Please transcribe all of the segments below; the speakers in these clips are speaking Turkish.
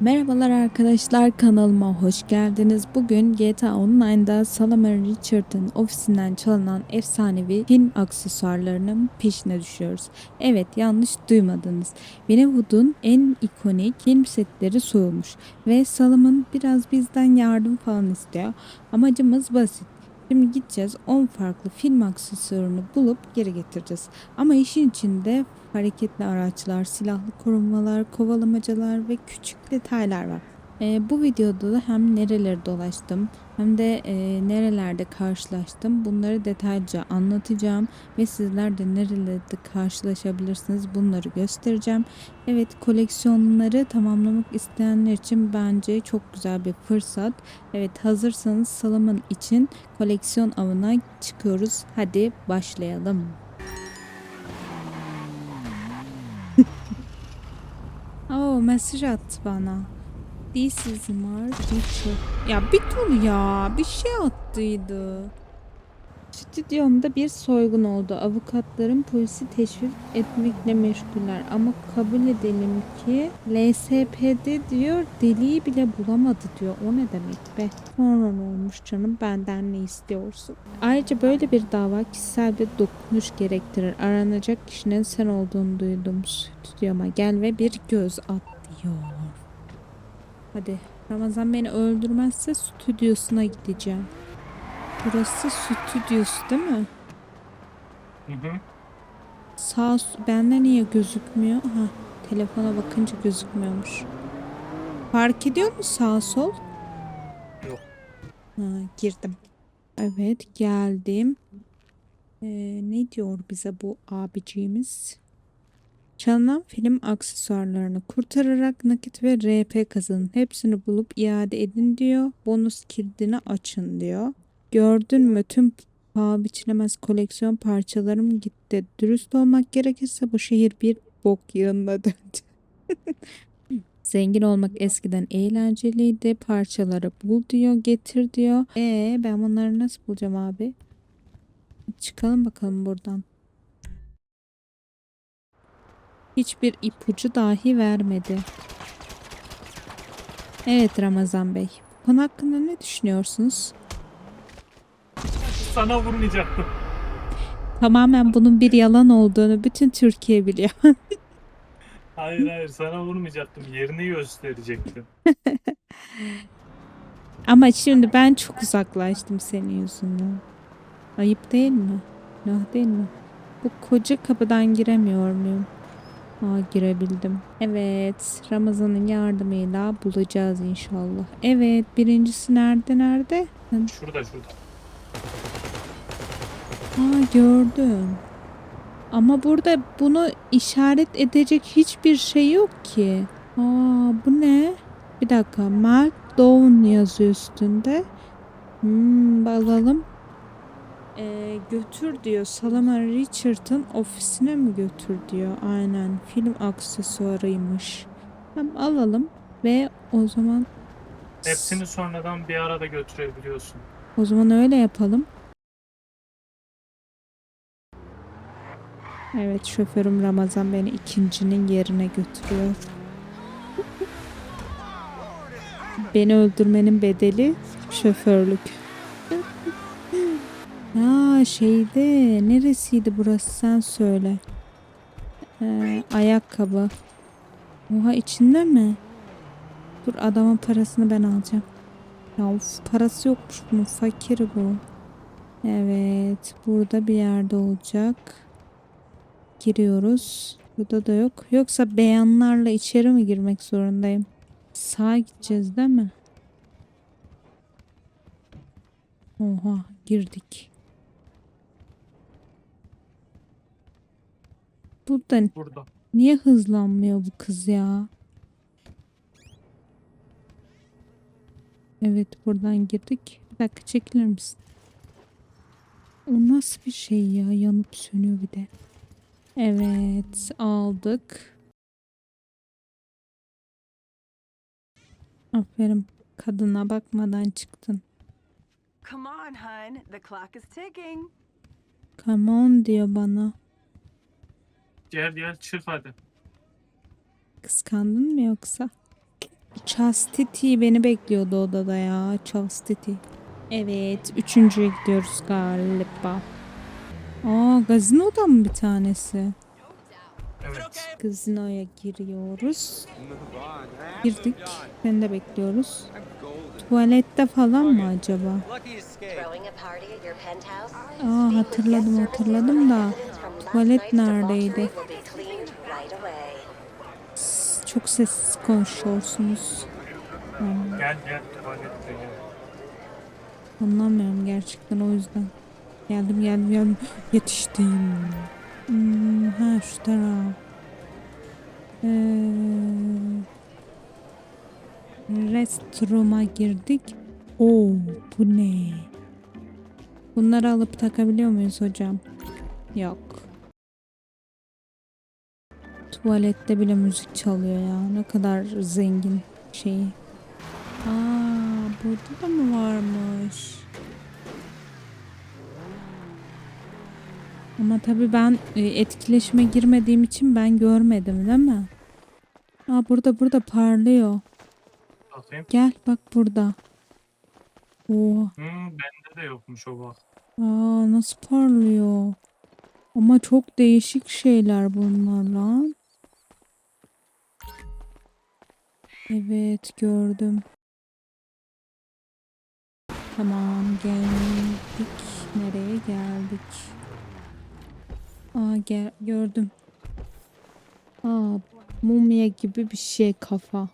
Merhabalar arkadaşlar kanalıma hoş geldiniz. Bugün GTA Online'da Solomon Richard'ın ofisinden çalınan efsanevi film aksesuarlarının peşine düşüyoruz. Evet yanlış duymadınız. Winnewood'un en ikonik film setleri soyulmuş ve Solomon biraz bizden yardım falan istiyor. Amacımız basit. Şimdi gideceğiz 10 farklı film aksesuarını bulup geri getireceğiz. Ama işin içinde hareketli araçlar, silahlı korumalar, kovalamacalar ve küçük detaylar var. Ee, bu videoda da hem nereleri dolaştım hem de e, nerelerde karşılaştım bunları detaylıca anlatacağım ve sizler de nerelerde karşılaşabilirsiniz bunları göstereceğim. Evet koleksiyonları tamamlamak isteyenler için bence çok güzel bir fırsat. Evet hazırsanız Salomon için koleksiyon avına çıkıyoruz. Hadi başlayalım. Mesaj attı bana. This is Mark. Ya bir dur ya. Bir şey attıydı. Stüdyomda bir soygun oldu. Avukatların polisi teşvik etmekle meşguller. Ama kabul edelim ki LSPD diyor deliği bile bulamadı diyor. O ne demek be? Sonra ne olmuş canım benden ne istiyorsun? Ayrıca böyle bir dava kişisel bir dokunuş gerektirir. Aranacak kişinin sen olduğunu duydum. Stüdyoma gel ve bir göz at diyor. Hadi Ramazan beni öldürmezse stüdyosuna gideceğim. Burası stüdyosu değil mi? Hı hı. Sağ bende niye gözükmüyor? Ha, telefona bakınca gözükmüyormuş. Fark ediyor mu sağ sol? Yok. Ha, girdim. Evet geldim. Ee, ne diyor bize bu abiciğimiz? Çalınan film aksesuarlarını kurtararak nakit ve RP kazanın. Hepsini bulup iade edin diyor. Bonus kilidini açın diyor. Gördün mü tüm paha biçilemez koleksiyon parçalarım gitti. Dürüst olmak gerekirse bu şehir bir bok yığınına döndü. Zengin olmak eskiden eğlenceliydi. Parçaları bul diyor, getir diyor. E ben bunları nasıl bulacağım abi? Çıkalım bakalım buradan. Hiçbir ipucu dahi vermedi. Evet Ramazan Bey. Bu konu hakkında ne düşünüyorsunuz? Sana vurmayacaktım. Tamamen bunun bir yalan olduğunu bütün Türkiye biliyor. Hayır hayır sana vurmayacaktım. Yerini gösterecektim. Ama şimdi ben çok uzaklaştım senin yüzünden. Ayıp değil mi? Günah değil mi? Bu koca kapıdan giremiyor muyum? Aa girebildim. Evet Ramazan'ın yardımıyla bulacağız inşallah. Evet birincisi nerede nerede? Şurada şurada. Aa gördüm. Ama burada bunu işaret edecek hiçbir şey yok ki. Aa bu ne? Bir dakika. Meltdown yazıyor üstünde. Hmm, bakalım. Ee, götür diyor. Salama Richard'ın ofisine mi götür diyor. Aynen. Film aksesuarıymış. Tamam alalım. Ve o zaman Hepsini sonradan bir arada götürebiliyorsun. o zaman öyle yapalım. Evet şoförüm Ramazan beni ikincinin yerine götürüyor. Beni öldürmenin bedeli şoförlük. Ha şeyde neresiydi burası sen söyle. Ee, ayakkabı. Oha içinde mi? Dur adamın parasını ben alacağım. Ya of, parası yokmuş bunun fakiri bu. Evet burada bir yerde olacak. Giriyoruz. Burada da yok. Yoksa beyanlarla içeri mi girmek zorundayım? Sağa gideceğiz değil mi? Oha girdik. Burada Burada. niye hızlanmıyor bu kız ya? Evet buradan girdik. Bir dakika çekilir misin? O nasıl bir şey ya? Yanıp sönüyor bir de. Evet aldık. Aferin kadına bakmadan çıktın. Come on, hun. The clock is ticking. Come on diyor bana. Gel gel çık hadi. Kıskandın mı yoksa? Chastity beni bekliyordu odada ya. Chastity. Evet. Üçüncüye gidiyoruz galiba. Aa gazinoda mı bir tanesi? Evet. Gazinoya giriyoruz. Girdik. Seni de bekliyoruz. Tuvalette falan mı acaba? Aa hatırladım hatırladım da. Tuvalet neredeydi? Çok sessiz konuşuyorsunuz. Gel gel tuvalette gel. Anlamıyorum gerçekten o yüzden. Geldim geldim geldim. Yetiştim. Hmm, ha şu taraf. Ee, restroom'a girdik. Oo bu ne? Bunları alıp takabiliyor muyuz hocam? Yok. Tuvalette bile müzik çalıyor ya. Ne kadar zengin şeyi. Aa, burada da mı varmış? Ama tabii ben e, etkileşime girmediğim için ben görmedim değil mi? Aa burada burada parlıyor. Bakayım. Gel bak burada. Oo, Hmm, bende de yokmuş o bak. aa nasıl parlıyor? Ama çok değişik şeyler bunlar lan. Evet gördüm. Tamam geldik. Nereye geldik? Aa gel gördüm. Aa mumya gibi bir şey kafa.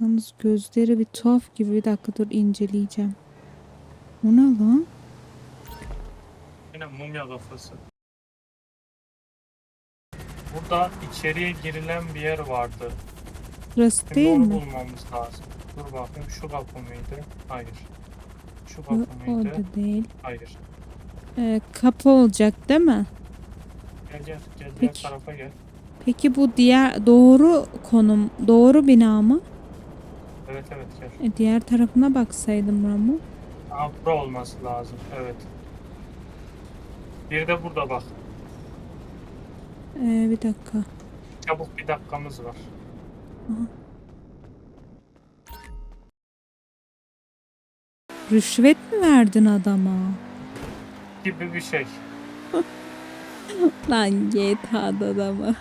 Yalnız gözleri bir tuhaf gibi. Bir dakika dur inceleyeceğim. O ne lan? Yine mumya kafası. Burada içeriye girilen bir yer vardı. Burası Şimdi değil onu mi? bulmamız lazım. Dur bakayım şu kapı mıydı? Hayır. Şu kapı mıydı? da değil. Hayır. Ee, kapı olacak değil mi? Gel gel gel diğer Peki. tarafa gel. Peki bu diğer doğru konum, doğru bina mı? Evet evet gel. E, diğer tarafına baksaydım Ramu. Aa bura olması lazım. Evet. Bir de burada bak. Ee, bir dakika. Çabuk bir dakikamız var. Rüşvet mi verdin adama? Gibi bir şey. Lan GTA'da da mı?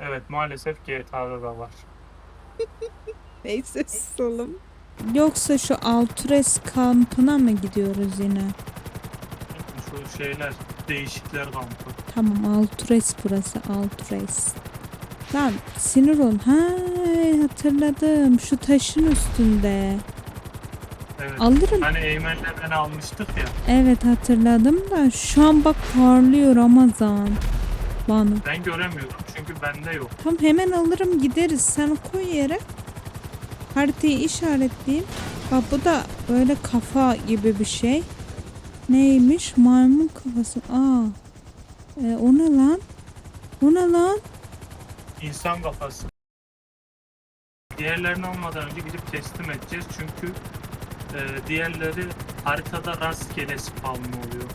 Evet maalesef GTA'da da var. Neyse susalım. Yoksa şu Altres kampına mı gidiyoruz yine? Şu şeyler değişikler kampı. Tamam Altres burası Altres. Lan sinir ol. Ha hatırladım. Şu taşın üstünde. Evet. Alırım. Hani Eymen'le ben almıştık ya. Evet hatırladım da şu an bak parlıyor Ramazan. Bana. Ben göremiyorum çünkü bende yok. Tam hemen alırım gideriz. Sen koy yere. Haritayı işaretleyeyim. Bak bu da böyle kafa gibi bir şey. Neymiş? Maymun kafası. Aa. E, o ne lan? O ne lan? İnsan kafası. Diğerlerini almadan önce gidip teslim edeceğiz çünkü e, diğerleri haritada rastgele spawn oluyor.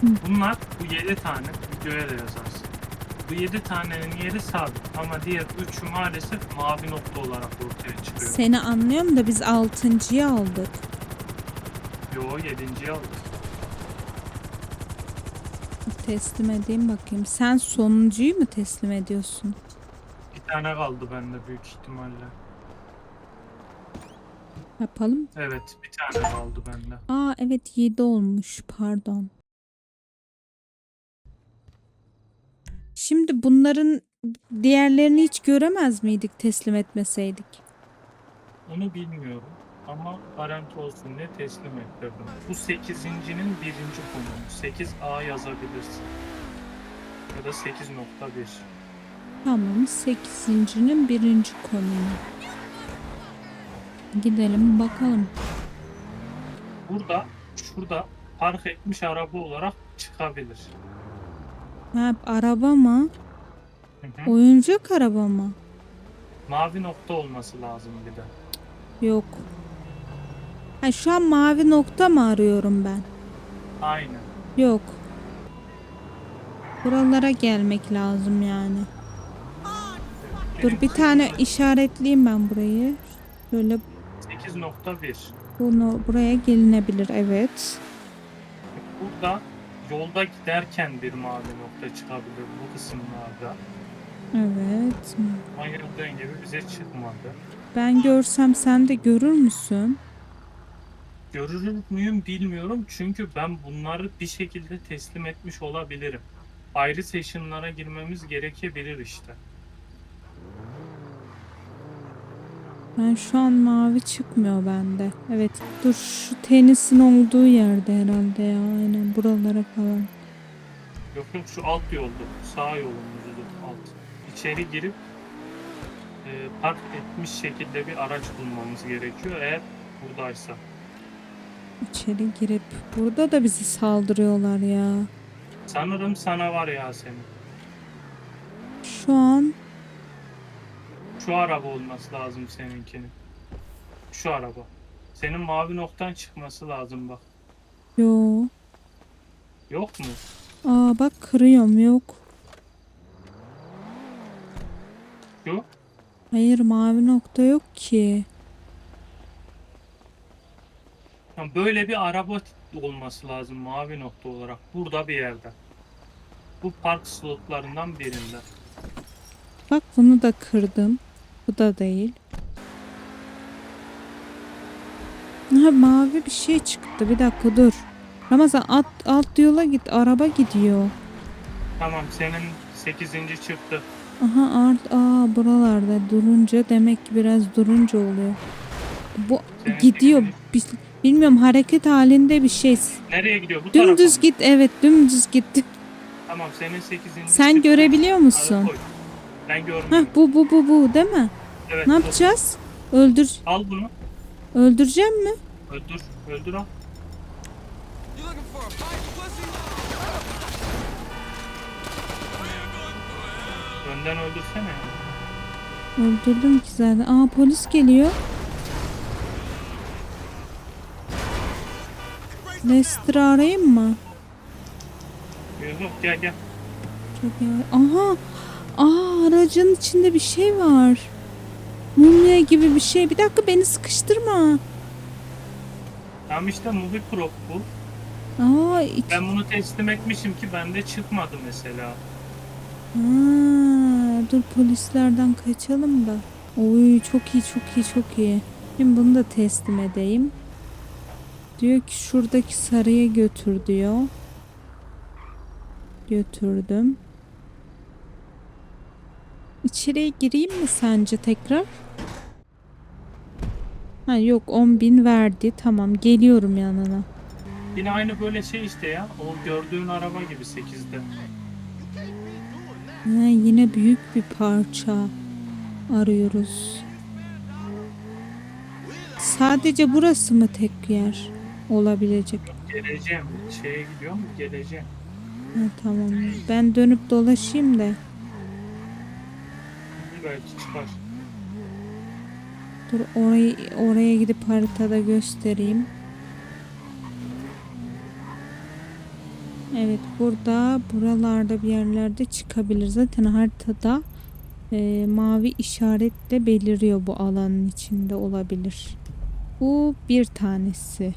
Hı. Bunlar bu 7 tane videoya da yazarsın. Bu 7 tanenin yeri sabit ama diğer 3'ü maalesef mavi nokta olarak ortaya çıkıyor. Seni anlıyorum da biz altıncıyı aldık. Yo 7.yi aldık. Teslim edeyim bakayım. Sen sonuncuyu mu teslim ediyorsun? Bir tane kaldı bende büyük ihtimalle. Yapalım. Evet bir tane kaldı bende. Aa evet 7 olmuş. Pardon. Şimdi bunların diğerlerini hiç göremez miydik teslim etmeseydik? Onu bilmiyorum ama garanti olsun diye teslim ettirdim. Bu 8.'nin birinci konumu. 8A yazabilirsin. Ya da 8.1. Tamam 8.'nin birinci konumu. Gidelim bakalım. Burada, şurada park etmiş araba olarak çıkabilir. Ha, araba mı? Hı hı. Oyuncak araba mı? Mavi nokta olması lazım bir de. Yok. Ha, şu an mavi nokta mı arıyorum ben? Aynen. Yok. Buralara gelmek lazım yani. Dur bir tane işaretleyeyim ben burayı. Böyle 8.1. bunu buraya gelinebilir evet. Burada yolda giderken bir mavi nokta çıkabilir bu kısımlarda. Evet. Gördüğün gibi bize çıkmadı. Ben görsem sen de görür müsün? Görür müyüm bilmiyorum çünkü ben bunları bir şekilde teslim etmiş olabilirim. Ayrı session'lara girmemiz gerekebilir işte. Ben şu an mavi çıkmıyor bende. Evet. Dur şu tenisin olduğu yerde herhalde ya. Aynen buralara falan. Yok yok şu alt yoldu. Sağ yolumuzdu alt. İçeri girip e, park etmiş şekilde bir araç bulmamız gerekiyor eğer buradaysa. İçeri girip burada da bizi saldırıyorlar ya. Sanırım sana var ya senin. Şu an Şu araba olması lazım seninkinin. Şu araba. Senin mavi noktan çıkması lazım bak. yo. Yok mu? Aa bak kırıyorum yok. Şu. Hayır mavi nokta yok ki. Yani böyle bir araba olması lazım mavi nokta olarak. Burada bir yerde. Bu park slotlarından birinde. Bak bunu da kırdım. Bu da değil. Ha mavi bir şey çıktı. Bir dakika dur. Ramazan alt, alt yola git. Araba gidiyor. Tamam senin 8. çıktı. Aha art aa buralarda durunca demek ki biraz durunca oluyor. Bu Senin gidiyor. Bil- Bilmiyorum hareket halinde bir şey. Nereye gidiyor? Bu tarafa Dümdüz mı? git evet dümdüz git. Tamam senin 8. Sen görebiliyor musun? Ben görmüyorum. bu bu bu bu değil mi? Evet. Ne bu. yapacağız? Öldür Al bunu. öldüreceğim mi? Öldür. Öldür al. Önden öldürsene. Öldürdüm ki zaten. Aa polis geliyor. Lester'ı arayayım mı? Yok gel gel. Çok iyi. Aha. Aa aracın içinde bir şey var. Mumya gibi bir şey. Bir dakika beni sıkıştırma. Tamam işte Movie Prop bu. Aa, iki... Ben bunu teslim etmişim ki bende çıkmadı mesela. Ha, dur polislerden kaçalım da. Oy çok iyi çok iyi çok iyi. Şimdi bunu da teslim edeyim. Diyor ki şuradaki sarıya götür diyor. Götürdüm. İçeriye gireyim mi sence tekrar? Ha yok 10 bin verdi. Tamam geliyorum yanına. Yine aynı böyle şey işte ya. O gördüğün araba gibi 8'de. Ha, yine büyük bir parça arıyoruz. Sadece burası mı tek yer olabilecek? Geleceğim. Şeye gidiyorum geleceğim. Ha, tamam. Ben dönüp dolaşayım da. Dur orayı oraya gidip haritada göstereyim. Evet burada buralarda bir yerlerde çıkabilir. Zaten haritada e, mavi işaretle beliriyor bu alanın içinde olabilir. Bu bir tanesi.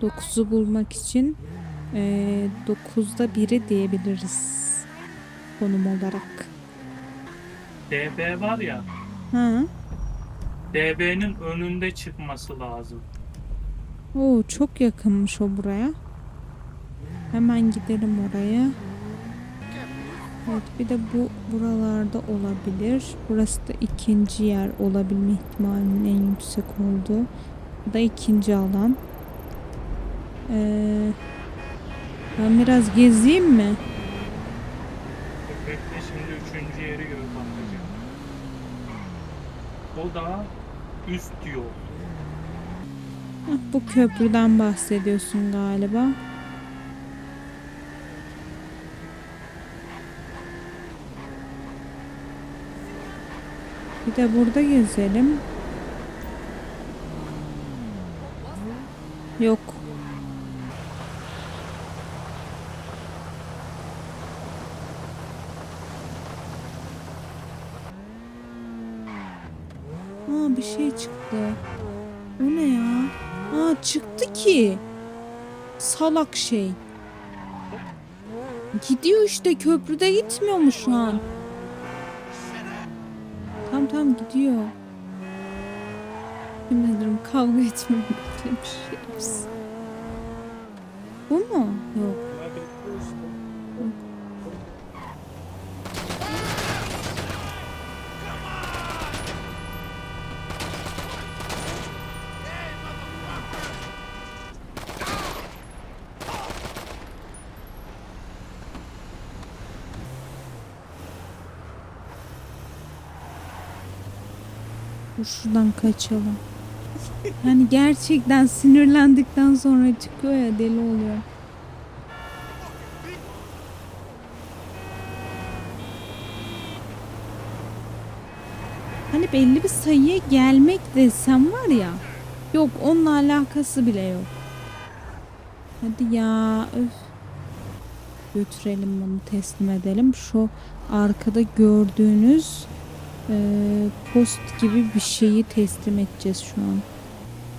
Dokuzu bulmak için e, dokuzda biri diyebiliriz konum olarak. DB var ya. Ha? DB'nin önünde çıkması lazım. Oo çok yakınmış o buraya. Hemen gidelim oraya. Evet bir de bu buralarda olabilir. Burası da ikinci yer olabilme ihtimalinin en yüksek olduğu. Bu da ikinci alan. Ee, ben biraz gezeyim mi? O da üst yol. Bu köprüden bahsediyorsun galiba. Bir de burada gezelim. Yok. Aa bir şey çıktı. O ne ya? Aa çıktı ki. Salak şey. Gidiyor işte köprüde gitmiyor mu şu an? Tam tam gidiyor. Yemin ederim kavga etmeyi beklemiş. Bu mu? Yok. Dur şuradan kaçalım. Yani gerçekten sinirlendikten sonra çıkıyor ya deli oluyor. Hani belli bir sayıya gelmek desem var ya. Yok onunla alakası bile yok. Hadi ya öf. Götürelim bunu teslim edelim. Şu arkada gördüğünüz e, post gibi bir şeyi teslim edeceğiz şu an.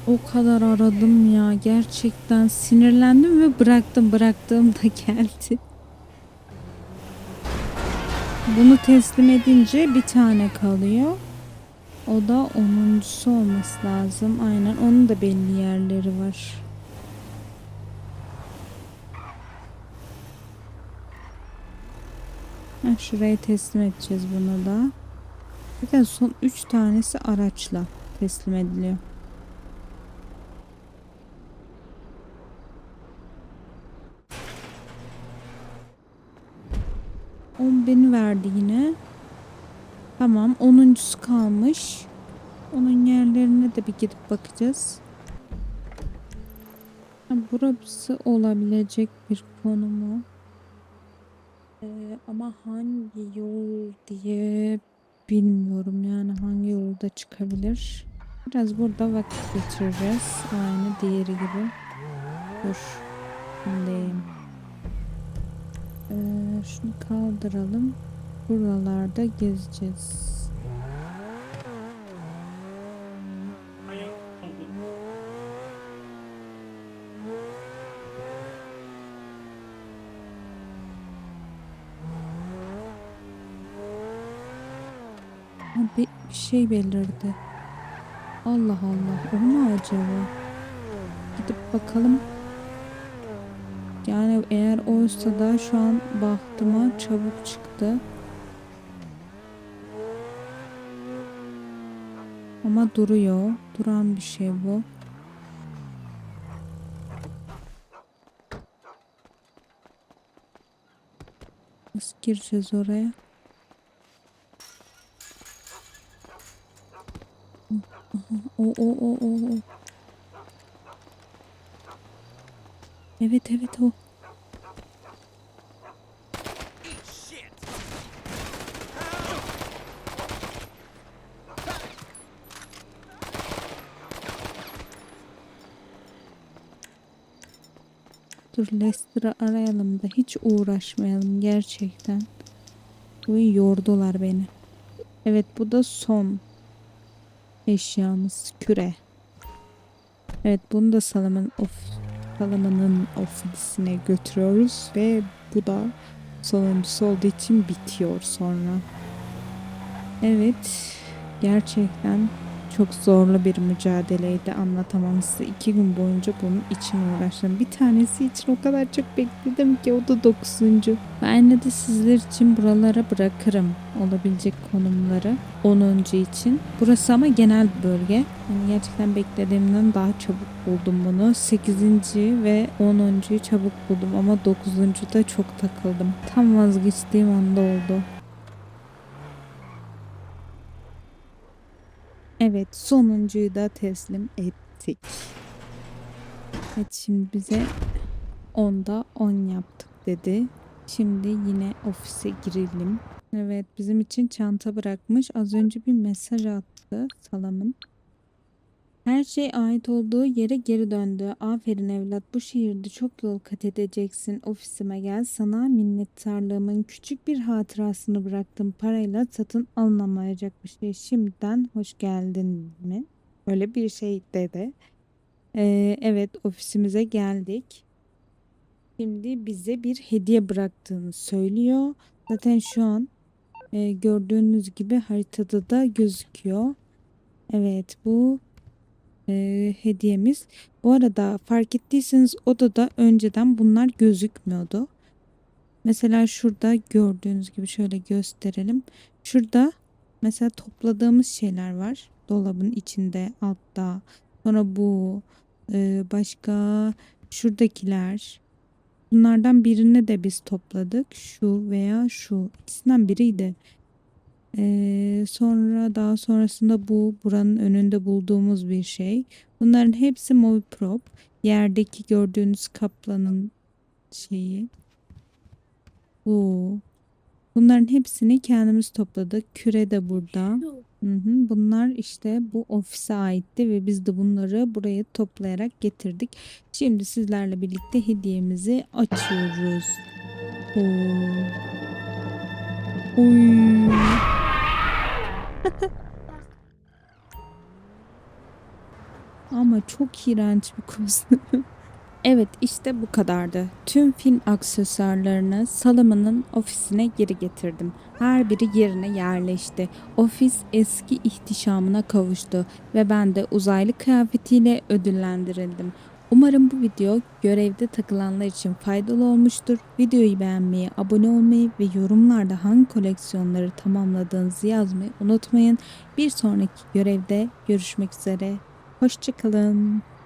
O kadar aradım ya. Gerçekten sinirlendim ve bıraktım. Bıraktığım da geldi. Bunu teslim edince bir tane kalıyor. O da onuncusu olması lazım. Aynen. Onun da belli yerleri var. Şuraya teslim edeceğiz bunu da. De son 3 tanesi araçla teslim ediliyor. On beni verdi yine. Tamam. Onuncusu kalmış. Onun yerlerine de bir gidip bakacağız. Burası olabilecek bir konumu. Ee, ama hangi yol diye bilmiyorum yani hangi yolda çıkabilir. Biraz burada vakit geçireceğiz. Aynı diğeri gibi. Dur. Şimdi ee, şunu kaldıralım. Buralarda gezeceğiz. Hayır, oldu. Ha, bir, şey belirdi. Allah Allah. O mu acaba? Gidip bakalım. Yani eğer oysa da şu an bahtıma çabuk çıktı. Ama duruyor. Duran bir şey bu. Nasıl gireceğiz oraya? Evet evet o. Dur Lester'ı arayalım da hiç uğraşmayalım gerçekten. Bu yordular beni. Evet bu da son eşyamız küre. Evet bunu da Salaman of Salaman'ın ofisine götürüyoruz ve bu da sonuncusu olduğu için bitiyor sonra. Evet gerçekten çok zorlu bir mücadeleydi anlatamam size. iki gün boyunca bunun için uğraştım. Bir tanesi için o kadar çok bekledim ki o da dokuzuncu. Ben de sizler için buralara bırakırım olabilecek konumları 10. için. Burası ama genel bölge. Yani gerçekten beklediğimden daha çabuk buldum bunu. 8. ve 10.yu çabuk buldum ama 9.da çok takıldım. Tam vazgeçtiğim anda oldu. Evet sonuncuyu da teslim ettik. Evet şimdi bize 10'da 10 yaptık dedi. Şimdi yine ofise girelim. Evet bizim için çanta bırakmış. Az önce bir mesaj attı Salam'ın. Her şey ait olduğu yere geri döndü. Aferin evlat bu şehirde çok yol kat edeceksin. Ofisime gel sana minnettarlığımın küçük bir hatırasını bıraktım. Parayla satın alınamayacak bir şey. Şimdiden hoş geldin mi? Öyle bir şey dedi. Ee, evet ofisimize geldik. Şimdi bize bir hediye bıraktığını söylüyor. Zaten şu an e, gördüğünüz gibi haritada da gözüküyor. Evet bu e, hediyemiz. Bu arada fark ettiyseniz odada önceden bunlar gözükmüyordu. Mesela şurada gördüğünüz gibi şöyle gösterelim. Şurada mesela topladığımız şeyler var. Dolabın içinde altta. Sonra bu e, başka şuradakiler. Bunlardan birini de biz topladık. Şu veya şu ikisinden biriydi. Ee, sonra daha sonrasında bu buranın önünde bulduğumuz bir şey. Bunların hepsi Moviprop. Yerdeki gördüğünüz kaplanın şeyi. Bu. Bunların hepsini kendimiz topladık. Küre de burada. Hı hı, bunlar işte bu ofise aitti ve biz de bunları buraya toplayarak getirdik. Şimdi sizlerle birlikte hediyemizi açıyoruz. Oo. Oy. Ama çok iğrenç bir kostüm. evet işte bu kadardı. Tüm film aksesuarlarını Salaman'ın ofisine geri getirdim. Her biri yerine yerleşti. Ofis eski ihtişamına kavuştu ve ben de uzaylı kıyafetiyle ödüllendirildim. Umarım bu video görevde takılanlar için faydalı olmuştur. Videoyu beğenmeyi, abone olmayı ve yorumlarda hangi koleksiyonları tamamladığınızı yazmayı unutmayın. Bir sonraki görevde görüşmek üzere. Hoşçakalın.